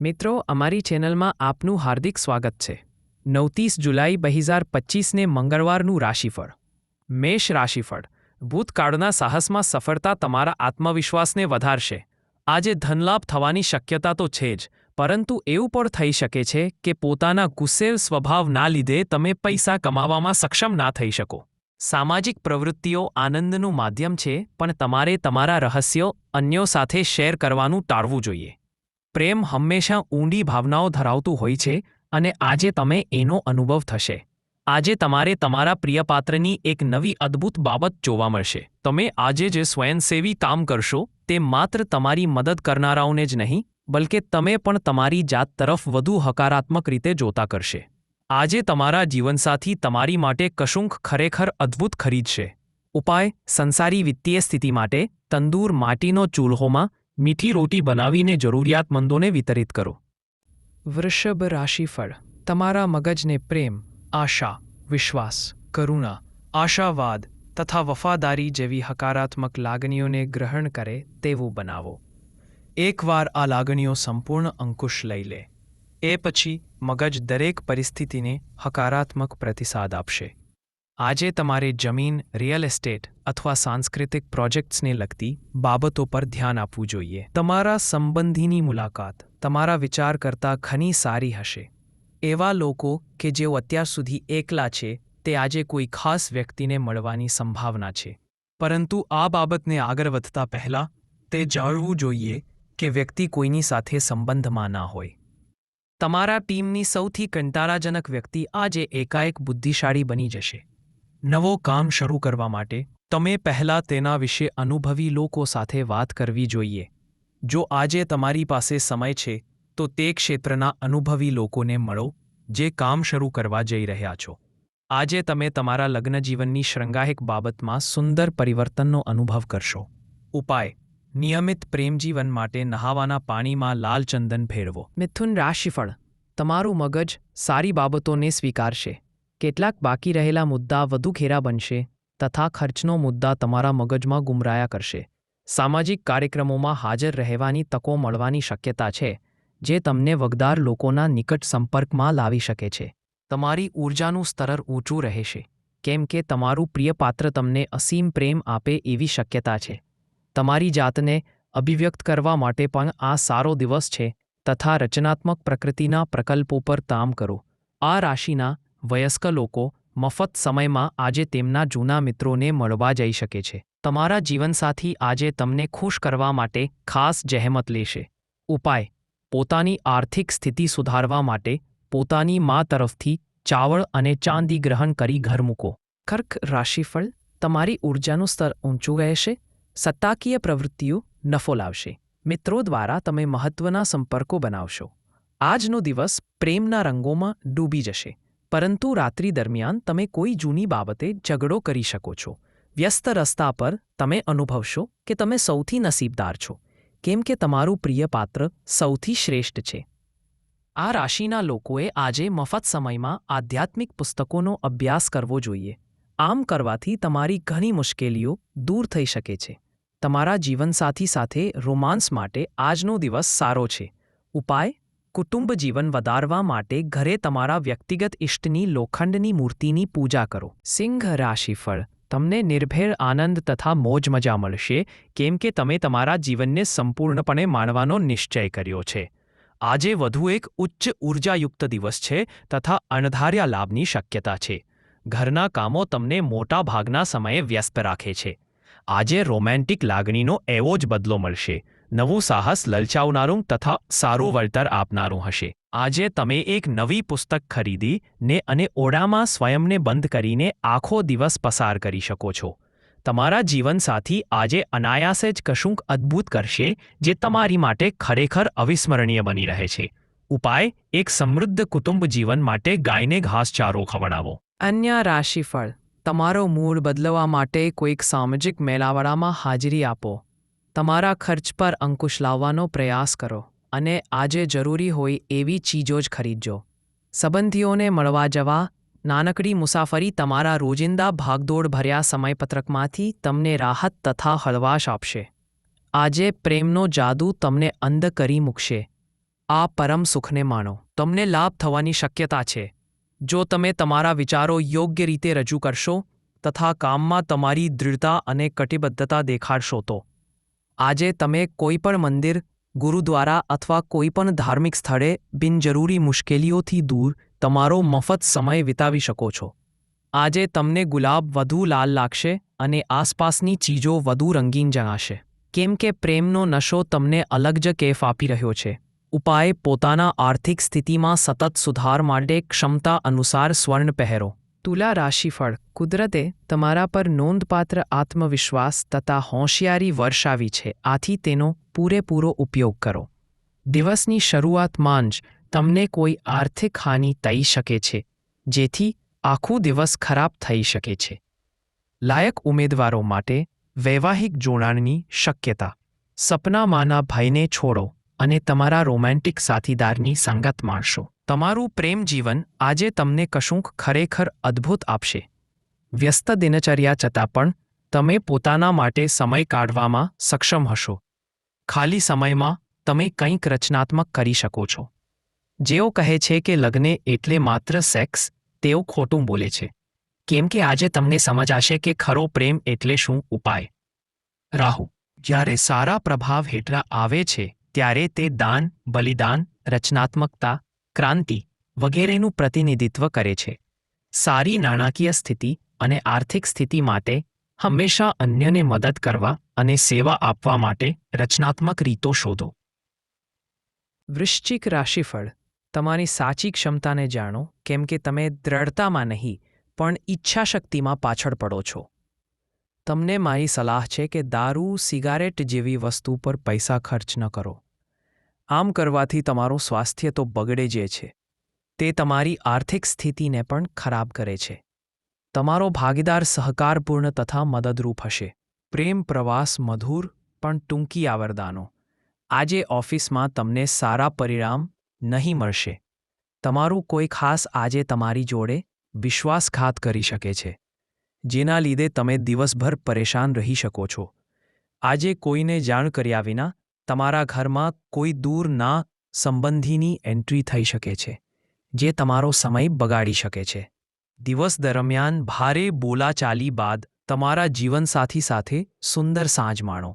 મિત્રો, અમારી ચેનલમાં આપનું હાર્દિક સ્વાગત છે. નવતીસ જુલાઈ બે હજાર પચીસને મંગળવારનું રાશિફળ. મેષ રાશિફળ. ભૂતકાળના સાહસમાં સફળતા તમારા આત્મવિશ્વાસને વધારશે. આજે ધનલાભ થવાની શક્યતા તો છે જ, પરંતુ એવું પણ થઈ શકે છે કે પોતાના ગુસ્સેલ સ્વભાવના લીધે તમે પૈસા કમાવામાં સક્ષમ ના થઈ શકો. સામાજિક પ્રવૃત્તિઓ આનંદનું માધ્યમ છે, પણ તમારે તમારા રહસ્યો અન્યો સાથે શેર કરવાનું ટાળવું જોઈએ. પ્રેમ હંમેશા ઊંડી ભાવનાઓ ધરાવતું હોય છે અને આજે તમે એનો અનુભવ થશે. આજે તમારે તમારા પ્રિયપાત્રની એક નવી અદ્ભુત બાબત જોવા મળશે. તમે આજે જે સ્વયંસેવી કામ કરશો તે માત્ર તમારી મદદ કરનારાઓને જ નહીં, બલકે તમે પણ તમારી જાત તરફ વધુ હકારાત્મક રીતે જોતા કરશે. આજે તમારા જીવનસાથી તમારી માટે કશુંક ખરેખર અદ્ભુત ખરીદશે. ઉપાય, સંસારી વિત્તીય સ્થિતિ માટે તંદૂર માટીનો ચૂલ્હોમાં મીઠી રોટી બનાવીને જરૂરિયાતમંદોને વિતરિત કરો. વૃષભ રાશિફળ. તમારા મગજને પ્રેમ, આશા, વિશ્વાસ, કરુણા, આશાવાદ તથા વફાદારી જેવી હકારાત્મક લાગણીઓને ગ્રહણ કરે તેવું બનાવો. એકવાર આ લાગણીઓ સંપૂર્ણ અંકુશ લઈ લે. એ પછી મગજ દરેક પરિસ્થિતિને હકારાત્મક પ્રતિસાદ આપશે. આજે તમારે જમીન, રિયલ એસ્ટેટ અથવા સાંસ્કૃતિક પ્રોજેક્ટ્સને લગતી બાબતો પર ધ્યાન આપવું જોઈએ. તમારા સંબંધીની મુલાકાત, તમારા વિચાર કરતાં ઘણી સારી હશે. એવા લોકો કે જેઓ અત્યાર સુધી એકલા છે, તે આજે કોઈ ખાસ વ્યક્તિને મળવાની સંભાવના છે. પરંતુ આ બાબતને આગળ વધતા પહેલાં, તે જાણવું જોઈએ કે વ્યક્તિ કોઈની સાથે સંબંધમાં ના હોય. તમારા ટીમની સૌથી કંટાળાજનક વ્યક્તિ આજે એકાએક બુદ્ધિશાળી બની જશે. નવો કામ શરૂ કરવા માટે તમે પહેલાં તેના વિશે અનુભવી લોકો સાથે વાત કરવી જોઈએ. જો આજે તમારી પાસે સમય છે, તો તે ક્ષેત્રના અનુભવી લોકોને મળો, જે કામ શરૂ કરવા જઈ રહ્યા છો. આજે તમે તમારા લગ્નજીવનની શ્રંગાહિક બાબતમાં સુંદર પરિવર્તનનો અનુભવ કરશો. ઉપાય, નિયમિત પ્રેમજીવન માટે નહાવાના પાણીમાં લાલ ચંદન ભેળવો મિથુન રાશિફળ, તમારું મગજ સારી બાબતોને સ્વીકારશે. કેટલાક બાકી રહેલા મુદ્દા વધુ ઘેરા બનશે, તથા ખર્ચનો મુદ્દા તમારા મગજમાં ગુમરાયા કરશે. સામાજિક કાર્યક્રમોમાં હાજર રહેવાની તકો મળવાની શક્યતા છે, જે તમને વગદાર લોકોના નિકટ સંપર્કમાં લાવી શકે છે. તમારી ઊર્જાનું સ્તર ઊંચું રહેશે, કેમ કે તમારું પ્રિય પાત્ર તમને અસીમ પ્રેમ આપે એવી શક્યતા છે. તમારી જાતને અભિવ્યક્ત કરવા માટે પણ આ સારો દિવસ છે, તથા રચનાત્મક પ્રકૃતિના પ્રકલ્પો પર કામ કરો. આ રાશિના વયસ્ક લોકો મફત સમયમાં આજે તેમના જૂના મિત્રોને મળવા જઈ શકે છે. તમારા જીવનસાથી આજે તમને ખુશ કરવા માટે ખાસ જહેમત લેશે. ઉપાય, પોતાની આર્થિક સ્થિતિ સુધારવા માટે પોતાની મા તરફથી ચાવળ અને ચાંદી ગ્રહણ કરી ઘર મૂકો. કર્ક રાશિફળ તમારી ઊર્જાનું સ્તર ઊંચું રહેશે, સત્તાકીય પ્રવૃત્તિઓ નફો લાવશે. મિત્રો દ્વારા તમે મહત્વના સંપર્કો બનાવશો. આજનો દિવસ પ્રેમના રંગોમાં ડૂબી જશે. પરંતુ રાત્રિ દરમિયાન તમે કોઈ જૂની બાબતે ઝઘડો કરી શકો છો. વ્યસ્ત રસ્તા પર તમે અનુભવશો કે તમે સૌથી નસીબદાર છો. કેમ કે તમારું પ્રિય પાત્ર સૌથી શ્રેષ્ઠ છે. આ રાશિના લોકોએ આજે મફત સમયમાં આધ્યાત્મિક પુસ્તકોનો અભ્યાસ કરવો જોઈએ. આમ કરવાથી તમારી ઘણી મુશ્કેલીઓ દૂર થઈ શકે છે. તમારા જીવનસાથી સાથે રોમાન્સ માટે આજનો દિવસ સારો છે. ઉપાય? કુટુંબ જીવન વધારવા માટે ઘરે તમારા વ્યક્તિગત ઇષ્ટની લોખંડની મૂર્તિની પૂજા કરો. સિંહ રાશિફળ. તમને નિર્ભેર આનંદ તથા મોજ મજા મળશે, કેમ કે તમે તમારા જીવનને સંપૂર્ણપણે માણવાનો નિશ્ચય કર્યો છે. આજે વધુ એક ઉચ્ચ ઉર્જાયુક્ત દિવસ છે તથા અણધાર્યા લાભની શક્યતા છે. ઘરના કામો તમને મોટા ભાગના સમયે વ્યસ્ત રાખે છે. આજે રોમેન્ટિક લાગણીનો એવો જ બદલો મળશે. નવું સાહસ લલચાવનારું તથા સારું વળતર આપનારું હશે. આજે તમે એક નવી પુસ્તક ખરીદી ને અને ઓડામાં સ્વયંને બંધ કરીને આખો દિવસ પસાર કરી શકો છો. તમારા જીવનસાથી આજે અનાયાસે જ કશુંક અદ્ભુત કરશે જે તમારી માટે ખરેખર અવિસ્મરણીય બની રહે છે. ઉપાય, એક સમૃદ્ધ કુટુંબ જીવન માટે ગાયને ઘાસચારો ખવડાવો. અન્ય રાશિફળ. તમારો મૂડ બદલવા માટે કોઈક સામાજિક મેળાવડામાં હાજરી આપો. તમારા ખર્ચ પર અંકુશ લાવવાનો પ્રયાસ કરો અને આજે જરૂરી હોય એવી ચીજો જ ખરીદજો. સંબંધીઓને મળવા જવા, નાનકડી મુસાફરી તમારા રોજિંદા ભાગદોડ ભર્યા સમયપત્રકમાંથી તમને રાહત તથા હળવાશ આપશે. આજે પ્રેમનો જાદુ તમને અંધ કરી મૂકશે. આ પરમ સુખને માણો. તમને લાભ થવાની શક્યતા છે. જો તમે તમારા વિચારો યોગ્ય રીતે રજૂ કરશો તથા કામમાં તમારી દૃઢતા અને કટિબદ્ધતા દેખાડશો તો. આજે તમે કોઈ પણ મંદિર, ગુરુદ્વારા અથવા કોઈપણ ધાર્મિક સ્થળે બિનજરૂરી મુશ્કેલીઓથી દૂર તમારો મફત સમય વિતાવી શકો છો. આજે તમને ગુલાબ વધુ લાલ લાગશે અને આસપાસની ચીજો વધુ રંગીન જણાશે. કેમ કે પ્રેમનો નશો તમને અલગ જ કેફ આપી રહ્યો છે. ઉપાય પોતાના આર્થિક સ્થિતિમાં સતત સુધાર માટે ક્ષમતા અનુસાર સ્વર્ણ પહેરો. તુલા રાશિફળ. કુદરતે તમારા પર નોંધપાત્ર આત્મવિશ્વાસ તથા હોશિયારી વર્ષાવી છે. આથી તેનો પૂરેપૂરો ઉપયોગ કરો. દિવસની શરૂઆતમાં જ તમને કોઈ આર્થિક હાનિ થઈ શકે છે, જેથી આખું દિવસ ખરાબ થઈ શકે છે. લાયક ઉમેદવારો માટે વૈવાહિક જોડાણની શક્યતા. સપનામાંના ભયને છોડો. અને તમારા રોમેન્ટિક સાથીદારની સંગત માણશો. તમારું પ્રેમ જીવન આજે તમને કશુંક ખરેખર અદ્ભુત આપશે. વ્યસ્ત દિનચર્યા છતાં પણ તમે પોતાના માટે સમય કાઢવામાં સક્ષમ હશો. ખાલી સમયમાં તમે કંઈક રચનાત્મક કરી શકો છો. જેઓ કહે છે કે લગ્ન એટલે માત્ર સેક્સ, તેઓ ખોટું બોલે છે. કેમ કે આજે તમને સમજાશે કે ખરો પ્રેમ એટલે શું ઉપાય. રાહુ, જ્યારે સારા પ્રભાવ હેઠળ આવે છે ત્યારે તે દાન, બલિદાન, રચનાત્મકતા, ક્રાંતિ વગેરેનું પ્રતિનિધિત્વ કરે છે. સારી નાણાકીય સ્થિતિ અને આર્થિક સ્થિતિ માટે હંમેશા અન્યને મદદ કરવા અને સેવા આપવા માટે રચનાત્મક રીતો શોધો. વૃશ્ચિક રાશિફળ. તમારી સાચી ક્ષમતાને જાણો, કેમ કે તમે દ્રઢતામાં નહીં, પણ ઈચ્છાશક્તિમાં પાછળ પડો છો. તમને મારી સલાહ છે કે દારૂ, સિગારેટ જેવી વસ્તુ પર પૈસા ખર્ચ ન કરો. આમ કરવાથી તમારું સ્વાસ્થ્ય તો બગડે જ છે. તે તમારી આર્થિક સ્થિતિને પણ ખરાબ કરે છે. તમારો ભાગીદાર સહકારપૂર્ણ તથા મદદરૂપ હશે. પ્રેમ, પ્રવાસ, મધુર, પણ ટૂંકી આવરદાનો. આજે ઓફિસમાં તમને સારા પરિણામ નહીં મળશે. તમારું કોઈ ખાસ આજે તમારી જોડે વિશ્વાસઘાત કરી શકે છે. જેના લીધે તમે દિવસભર પરેશાન રહી શકો છો. આજે કોઈને જાણ કર્યા વિના તમારા ઘરમાં કોઈ દૂર ના સંબંધીની એન્ટ્રી થઈ શકે છે, જે તમારો સમય બગાડી શકે છે. દિવસ દરમિયાન ભારે બોલાચાલી બાદ તમારા જીવનસાથી સાથે સુંદર સાંજ માણો.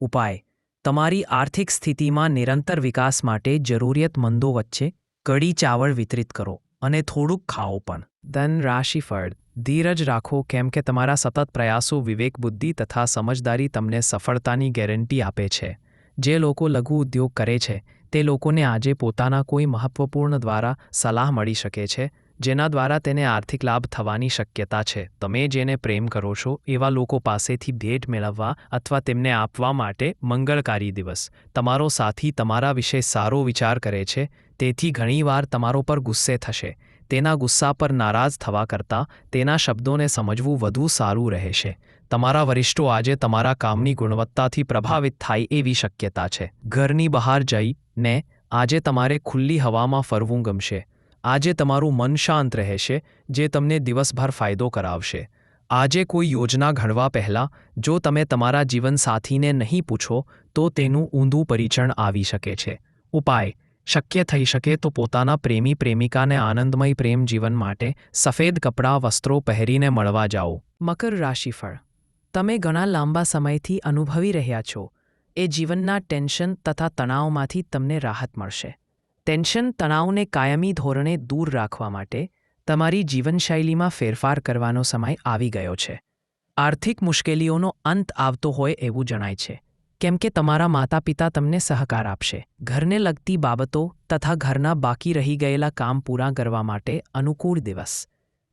ઉપાય, તમારી આર્થિક સ્થિતિમાં નિરંતર વિકાસ માટે જરૂરિયાતમંદો વચ્ચે કડી ચાવળ વિતરિત કરો અને થોડુંક ખાઓ પણ. ધન રાશિફળ ધીરજ રાખો કેમ કે તમારા સતત પ્રયાસો, વિવેક, બુદ્ધિ તથા સમજદારી તમને સફળતાની ગેરંટી આપે છે. જે લોકો લઘુ ઉદ્યોગ કરે છે, તે લોકોને આજે પોતાના કોઈ મહત્વપૂર્ણ દ્વારા સલાહ મળી શકે છે, જેના દ્વારા તેને આર્થિક લાભ થવાની શક્યતા છે. તમે જેને પ્રેમ કરો છો, એવા લોકો પાસેથી ભેટ મેળવવા અથવા તેમને આપવા માટે મંગળકારી દિવસ. તમારો સાથી તમારા વિશે સારો વિચાર કરે છે, તેથી ઘણીવાર તમારો પર ગુસ્સે થશે. તેના ગુસ્સા પર નારાજ થવા કરતાં તેના શબ્દોને સમજવું વધુ સારું રહેશે તમારા વરિષ્ઠો આજે તમારા કામની ગુણવત્તાથી પ્રભાવિત થાય એવી શક્યતા છે. ઘરની બહાર જઈને આજે તમારે ખુલ્લી હવામાં ફરવું ગમશે. આજે તમારું મન શાંત રહેશે, જે તમને દિવસભર ફાયદો કરાવશે. આજે કોઈ યોજના ઘડવા પહેલાં જો તમે તમારા જીવનસાથીને નહીં પૂછો, તો તેનું ઊંધું પરિચરણ આવી શકે છે. ઉપાય. શક્ય થઈ શકે તો પોતાના પ્રેમી પ્રેમિકાને આનંદમય પ્રેમ જીવન માટે સફેદ કપડાં, વસ્ત્રો પહેરીને મળવા જાઓ. મકર રાશિફળ. તમે ઘણા લાંબા સમયથી અનુભવી રહ્યા છો. એ જીવનના ટેન્શન તથા તણાવમાંથી તમને રાહત મળશે. ટેન્શન તણાવને કાયમી ધોરણે દૂર રાખવા માટે તમારી જીવનશૈલીમાં ફેરફાર કરવાનો સમય આવી ગયો છે. આર્થિક મુશ્કેલીઓનો અંત આવતો હોય એવું જણાય છે. કેમ કે તમારા માતા પિતા તમને સહકાર આપશે. ઘરને લગતી બાબતો તથા ઘરના બાકી રહી ગયેલા કામ પૂરા કરવા માટે અનુકૂળ દિવસ.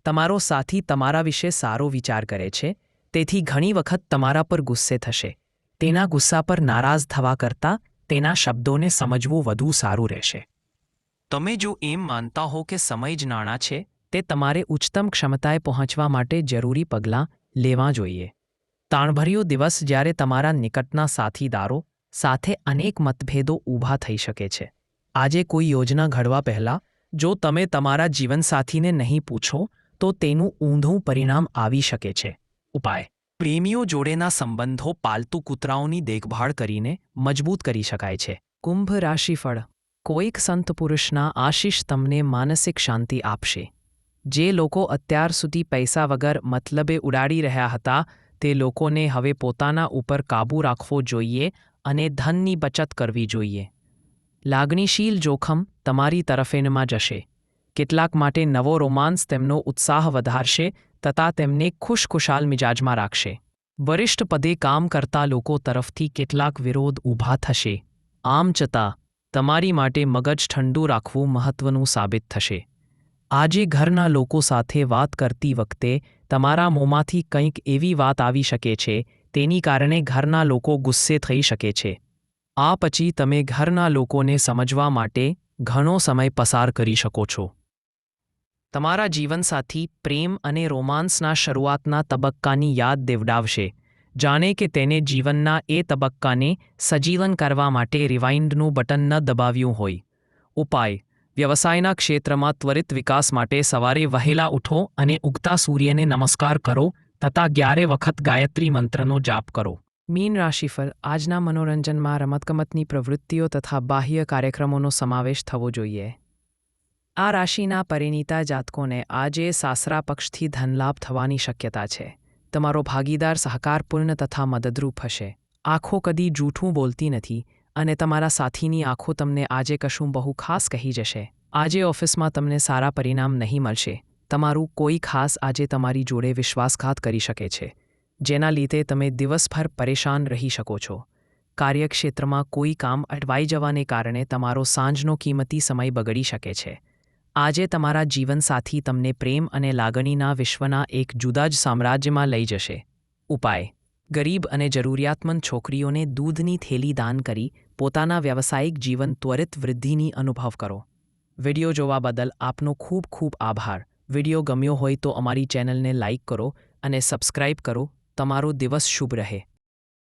તમારો સાથી તમારા વિશે સારો વિચાર કરે છે, તેથી ઘણી વખત તમારા પર ગુસ્સે થશે. તેના ગુસ્સા પર નારાજ થવા કરતાં તેના શબ્દોને સમજવું વધુ સારું રહેશે. તમે જો એમ માનતા હો કે સમય જ નાણાં છે, તે તમારે ઉચ્ચતમ ક્ષમતાએ પહોંચવા માટે જરૂરી પગલાં લેવા જોઈએ. તાણભર્યો દિવસ જ્યારે તમારા નિકટના સાથીદારો સાથે અનેક મતભેદો ઊભા થઈ શકે છે. આજે કોઈ યોજના ઘડવા પહેલાં જો તમે તમારા જીવનસાથીને નહીં પૂછો, તો તેનું ઊંધું પરિણામ આવી શકે છે. ઉપાય. પ્રેમીઓ જોડેના સંબંધો પાલતુ કૂતરાઓની દેખભાળ કરીને મજબૂત કરી શકાય છે. કુંભ રાશિફળ. કોઈક સંત પુરુષના આશીષ તમને માનસિક શાંતિ આપશે. જે લોકો અત્યાર સુધી પૈસા વગર મતલબે ઉડાડી રહ્યા હતા તે લોકોને હવે પોતાના ઉપર કાબૂ રાખવો જોઈએ અને ધનની બચત કરવી જોઈએ. લાગણીશીલ જોખમ તમારી તરફેણમાં જશે. કેટલાક માટે નવો રોમાન્સ તેમનો ઉત્સાહ વધારશે તથા તેમને ખુશખુશાલ મિજાજમાં રાખશે. વરિષ્ઠ પદે કામ કરતા લોકો તરફથી કેટલાક વિરોધ ઊભા થશે. આમ છતાં, તમારી માટે મગજ ઠંડુ રાખવું મહત્વનું સાબિત થશે. આજે ઘરના લોકો સાથે વાત કરતી વખતે તમારા મોંમાંથી કંઈક એવી વાત આવી શકે છે, તેની કારણે ઘરના લોકો ગુસ્સે થઈ શકે છે. આ પછી તમે ઘરના લોકોને સમજવા માટે ઘણો સમય પસાર કરી શકો છો. તમારા જીવનસાથી પ્રેમ અને રોમાન્સના શરૂઆતના તબક્કાની યાદ દેવડાવશે. જાણે કે તેને જીવનના એ તબક્કાને સજીવન કરવા માટે રિવાઇન્ડનું બટન ન દબાવ્યું હોય. ઉપાય. વ્યવસાયના ક્ષેત્રમાં ત્વરિત વિકાસ માટે સવારે વહેલા ઉઠો અને ઉગતા સૂર્યને નમસ્કાર કરો તથા ગ્યારે વખત ગાયત્રી મંત્રનો જાપ કરો. મીન રાશિફળ આજના મનોરંજનમાં રમતગમતની પ્રવૃત્તિઓ તથા બાહ્ય કાર્યક્રમોનો સમાવેશ થવો જોઈએ. આ રાશિના પરિણીતા જાતકોને આજે સાસરા પક્ષથી ધનલાભ થવાની શક્યતા છે. તમારો ભાગીદાર સહકારપૂર્ણ તથા મદદરૂપ હશે. આંખો કદી જૂઠું બોલતી નથી. અને તમારા સાથીની આંખો તમને આજે કશું બહુ ખાસ કહી જશે. આજે ઓફિસમાં તમને સારા પરિણામ નહીં મળશે. તમારું કોઈ ખાસ આજે તમારી જોડે વિશ્વાસઘાત કરી શકે છે. જેના લીધે તમે દિવસભર પરેશાન રહી શકો છો. કાર્યક્ષેત્રમાં કોઈ કામ અટવાઈ જવાને કારણે તમારો સાંજનો કિંમતી સમય બગડી શકે છે. આજે તમારા જીવનસાથી તમને પ્રેમ અને લાગણીના વિશ્વના એક જુદા જ સામ્રાજ્યમાં લઈ જશે. ઉપાય. ગરીબ અને જરૂરિયાતમંદ છોકરીઓને દૂધની થેલી દાન કરી પોતાના વ્યાવસાયિક જીવન ત્વરિત વૃદ્ધિની અનુભવ કરો. વિડિયો જોવા બદલ આપનો ખૂબ ખૂબ આભાર. વિડિયો ગમ્યો હોય તો અમારી ચેનલને લાઇક કરો અને સબસ્ક્રાઇબ કરો. તમારો દિવસ શુભ રહે.